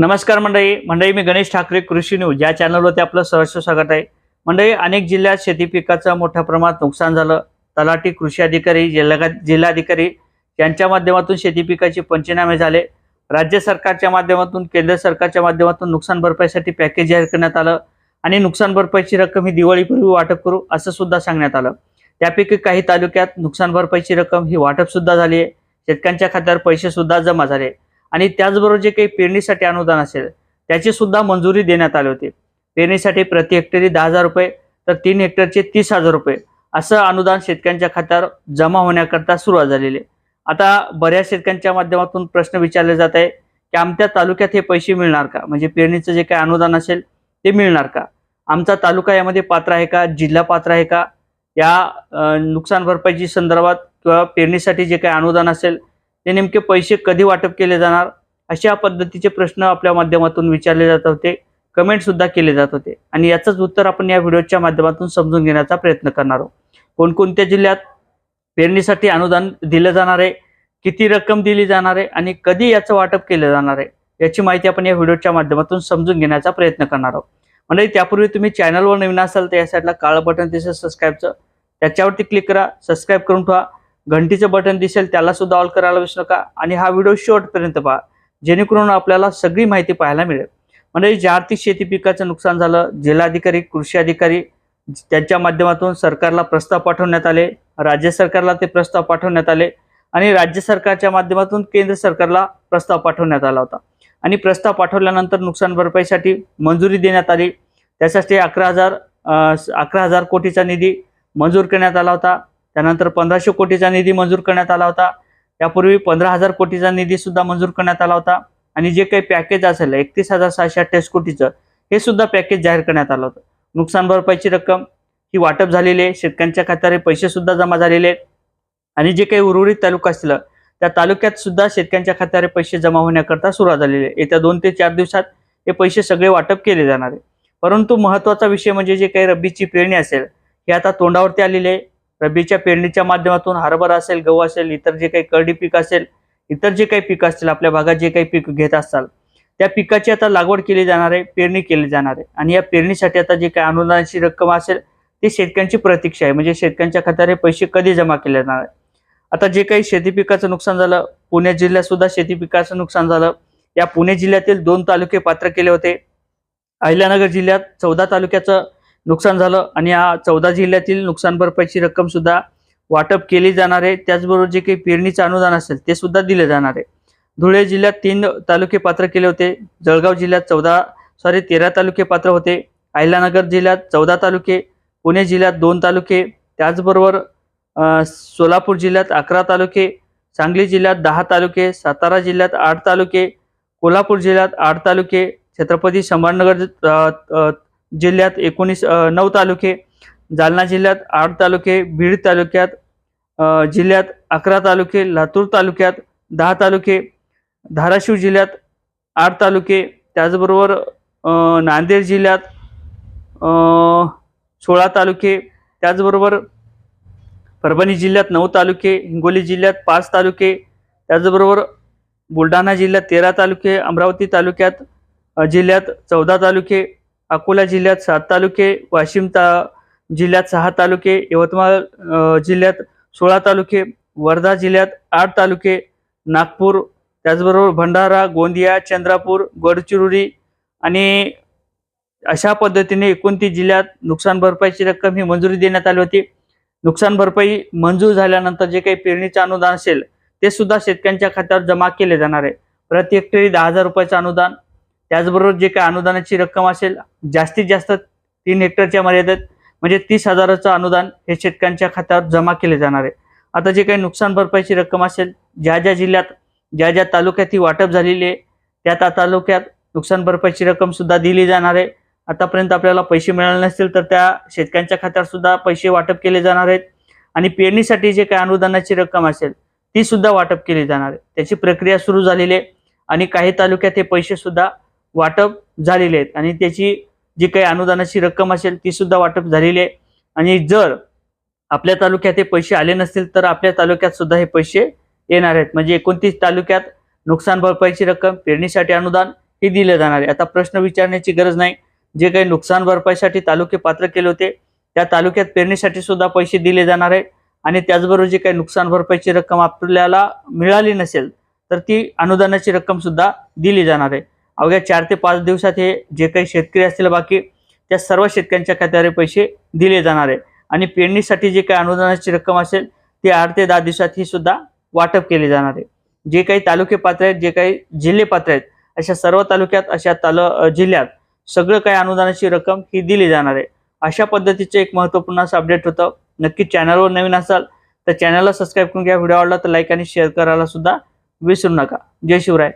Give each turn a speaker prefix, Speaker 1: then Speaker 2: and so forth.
Speaker 1: नमस्कार मंडळी. मंडळी मी गणेश ठाकरे कृषी न्यूज. या चॅनलवरती आपलं सहर्ष स्वागत आहे. मंडळी अनेक जिल्ह्यात शेती पिकाचं मोठ्या प्रमाणात नुकसान झालं. तलाठी कृषी अधिकारी जिल्हा जिल्हाधिकारी यांच्या माध्यमातून शेती पिकाचे पंचनामे झाले. राज्य सरकारच्या माध्यमातून केंद्र सरकारच्या माध्यमातून नुकसान भरपाईसाठी पॅकेज जाहीर करण्यात आलं आणि नुकसान भरपाईची रक्कम ही दिवाळीपूर्वी वाटप करू असं सुद्धा सांगण्यात आलं. त्यापैकी काही तालुक्यात नुकसान भरपाईची रक्कम ही वाटप सुद्धा झाली आहे. शेतकऱ्यांच्या खात्यावर पैसे सुद्धा जमा झाले. आणि त्याचबरोबर जे काही पेरणीसाठी अनुदान असेल त्याची सुद्धा मंजुरी देण्यात आली होती. पेरणीसाठी प्रति हेक्टरी दहा हजार रुपये तर तीन हेक्टरचे तीस हजार रुपये असं अनुदान शेतकऱ्यांच्या खात्यावर जमा होण्याकरता सुरुवात झालेली. आहे आता बऱ्याच शेतकऱ्यांच्या माध्यमातून प्रश्न विचारले जात आहे की आमच्या तालुक्यात हे पैसे मिळणार का? म्हणजे पेरणीचं जे काही अनुदान असेल ते मिळणार का? आमचा तालुका यामध्ये पात्र आहे का? जिल्हा पात्र आहे का? या नुकसान भरपाईची संदर्भात किंवा पेरणीसाठी जे काही अनुदान असेल ते नेमके पैसे कधी वाटप केले जाणार? अशा पद्धतीचे प्रश्न आपल्या माध्यमातून विचारले जात होते. कमेंट सुद्धा केले जात होते. आणि याचंच उत्तर आपण या व्हिडिओच्या माध्यमातून समजून घेण्याचा प्रयत्न करणार आहोत. कोणकोणत्या जिल्ह्यात पेरणीसाठी अनुदान दिलं जाणार आहे? किती रक्कम दिली जाणार आहे? आणि कधी याचं वाटप केलं जाणार आहे? याची माहिती आपण या व्हिडिओच्या माध्यमातून समजून घेण्याचा प्रयत्न करणार आहोत. म्हणजे त्यापूर्वी तुम्ही चॅनलवर नवीन असाल तर या साईडला काळं बटन दिसेल सबस्क्राईबचं त्याच्यावरती क्लिक करा सबस्क्राईब करून ठेवा. घंटीचं बटन दिसेल त्याला सुद्धा ऑल करायला विसरू नका. आणि हा व्हिडिओ शेवटपर्यंत पहा जेणेकरून आपल्याला सगळी माहिती पाहायला मिळेल. म्हणजे ज्या आर्थिक शेती पिकाचं नुकसान झालं जिल्हाधिकारी कृषी अधिकारी त्यांच्या माध्यमातून सरकारला प्रस्ताव पाठवण्यात आले राज्य सरकारला ते प्रस्ताव पाठवण्यात आले आणि राज्य सरकारच्या माध्यमातून केंद्र सरकारला प्रस्ताव पाठवण्यात आला होता. आणि प्रस्ताव पाठवल्यानंतर नुकसान भरपाईसाठी मंजुरी देण्यात आली. त्यासाठी अकरा हजार अकरा हजार कोटीचा निधी मंजूर करण्यात आला होता. त्यानंतर पंधराशे कोटीचा निधी मंजूर करण्यात आला होता. त्यापूर्वी पंधरा हजार कोटीचा निधी सुद्धा मंजूर करण्यात आला होता. आणि जे काही पॅकेज असेल एकतीस हजार सहाशे अठ्ठावीस कोटीचं हे सुद्धा पॅकेज जाहीर करण्यात आलं होतं. नुकसान भरपाईची रक्कम ही वाटप झालेली आहे. शेतकऱ्यांच्या खात्यावर पैसेसुद्धा पैसे सुद्धा जमा झालेले आहेत. आणि जे काही उर्वरित तालुका असलं त्या तालुक्यात सुद्धा शेतकऱ्यांच्या खात्यावर पैसे जमा होण्याकरता सुरुवात झालेली आहे. येत्या दोन ते चार दिवसात हे पैसे सगळे वाटप केले जाणार आहे. परंतु महत्त्वाचा विषय म्हणजे जे काही रब्बीची पेरणी असेल हे आता तोंडावरती आलेली आहे. रब्बीच्या पेरणीच्या माध्यमातून हरभरा असेल गहू असेल इतर जे काही करडी पीक असेल इतर जे काही पीक असतील आपल्या भागात जे काही पीक घेत असताल त्या पिकाची आता लागवड केली जाणार आहे पेरणी केली जाणार आहे. आणि या पेरणीसाठी आता जे काही अनुदानाची रक्कम असेल ती शेतकऱ्यांची प्रतीक्षा आहे. म्हणजे शेतकऱ्यांच्या खात्यावर पैसे कधी जमा केले जाणार आहे? आता जे काही शेती पिकाचं नुकसान झालं पुणे जिल्ह्यात सुद्धा शेती पिकाचं नुकसान झालं. या पुणे जिल्ह्यातील दोन तालुके पात्र केले होते. अहिल्यानगर जिल्ह्यात चौदा तालुक्याचं नुकसान झालं आणि या चौदा जिल्ह्यातील नुकसान भरपाईची रक्कम सुद्धा वाटप केली जाणार आहे. त्याचबरोबर जे काही पेरणीचं अनुदान असेल ते सुद्धा दिले जाणार आहे. धुळे जिल्ह्यात तीन तालुके पात्र केले होते. जळगाव जिल्ह्यात चौदा सॉरी तेरा तालुके पात्र होते. अहिल्यानगर जिल्ह्यात चौदा तालुके पुणे जिल्ह्यात दोन तालुके त्याचबरोबर सोलापूर जिल्ह्यात अकरा तालुके सांगली जिल्ह्यात दहा तालुके सातारा जिल्ह्यात आठ तालुके कोल्हापूर जिल्ह्यात आठ तालुके छत्रपती संभाजीनगर जिल्ह्यात एकोणीस नऊ तालुके जालना जिल्ह्यात आठ तालुके बीड तालुक्यात जिल्ह्यात अकरा तालुके लातूर तालुक्यात दहा तालुके धाराशिव जिल्ह्यात आठ तालुके त्याचबरोबर नांदेड जिल्ह्यात सोळा तालुके त्याचबरोबर परभणी जिल्ह्यात नऊ तालुके हिंगोली जिल्ह्यात पाच तालुके त्याचबरोबर बुलढाणा जिल्ह्यात तेरा तालुके अमरावती तालुक्यात जिल्ह्यात चौदा तालुके अकोला जिल्ह्यात सात तालुके वाशिम ता जिल्ह्यात सहा तालुके यवतमाळ जिल्ह्यात सोळा तालुके वर्धा जिल्ह्यात आठ तालुके नागपूर त्याचबरोबर भंडारा गोंदिया चंद्रपूर गडचिरोली आणि अशा पद्धतीने एकोणतीस जिल्ह्यात नुकसान भरपाईची रक्कम ही मंजुरी देण्यात आली होती. नुकसान भरपाई मंजूर झाल्यानंतर जे काही पेरणीचं अनुदान असेल ते सुद्धा शेतकऱ्यांच्या खात्यावर जमा केले जाणार आहे. प्रति हेक्टरी दहा हजार रुपयाचं अनुदान त्याचबरोबर जे काही अनुदानाची रक्कम असेल जास्तीत जास्त तीन हेक्टरच्या मर्यादेत म्हणजे तीस हजाराचं अनुदान हे शेतकऱ्यांच्या खात्यावर जमा केले जाणार आहे. आता जे काही नुकसान भरपाईची रक्कम असेल ज्या ज्या जिल्ह्यात ज्या ज्या तालुक्यात ही वाटप झालेली आहे त्या त्या तालुक्यात नुकसान भरपाईची रक्कम सुद्धा दिली जाणार आहे. आतापर्यंत आपल्याला पैसे मिळाले नसतील तर त्या शेतकऱ्यांच्या खात्यावर सुद्धा पैसे वाटप केले जाणार आहेत. आणि पेरणीसाठी जे काही अनुदानाची रक्कम असेल ती सुद्धा वाटप केली जाणार आहे. त्याची प्रक्रिया सुरू झालेली आहे आणि काही तालुक्यात हे पैसे सुद्धा वाटप झालेले आहेत. आणि त्याची जी काही अनुदानाची रक्कम असेल ती सुद्धा वाटप झालेली आहे. आणि जर आपल्या तालुक्यात हे पैसे आले नसतील तर आपल्या तालुक्यात सुद्धा हे पैसे येणार आहेत. म्हणजे एकोणतीस तालुक्यात नुकसान भरपाईची रक्कम पेरणीसाठी अनुदान हे दिले जाणार आहे. आता प्रश्न विचारण्याची गरज नाही. जे काही नुकसान भरपाईसाठी तालुके पात्र केले होते त्या तालुक्यात पेरणीसाठी सुद्धा पैसे दिले जाणार आहे. आणि त्याचबरोबर जी काही नुकसान भरपाईची रक्कम आपल्याला मिळाली नसेल तर ती अनुदानाची रक्कम सुद्धा दिली जाणार आहे. अवघ्या चार ते पाच दिवसात हे जे काही शेतकरी असतील बाकी त्या सर्व शेतकऱ्यांच्या खात्यावर पैसे दिले जाणार आहे. आणि पेरणीसाठी जे काही अनुदानाची रक्कम असेल ती आठ ते दहा दिवसात ही सुद्धा वाटप केले जाणार आहे. जे काही तालुके पात्र आहेत जे काही जिल्हे पात्र आहेत अशा सर्व तालुक्यात अशा ताल जिल्ह्यात सगळं काही अनुदानाची रक्कम ही दिली जाणार आहे. अशा पद्धतीचं एक महत्त्वपूर्ण असं अपडेट होतं. नक्की चॅनलवर नवीन असाल तर चॅनलला सबस्क्राईब करून घ्या. व्हिडिओ आवडला तर लाईक आणि शेअर करायला सुद्धा विसरू नका. जय शिवराय.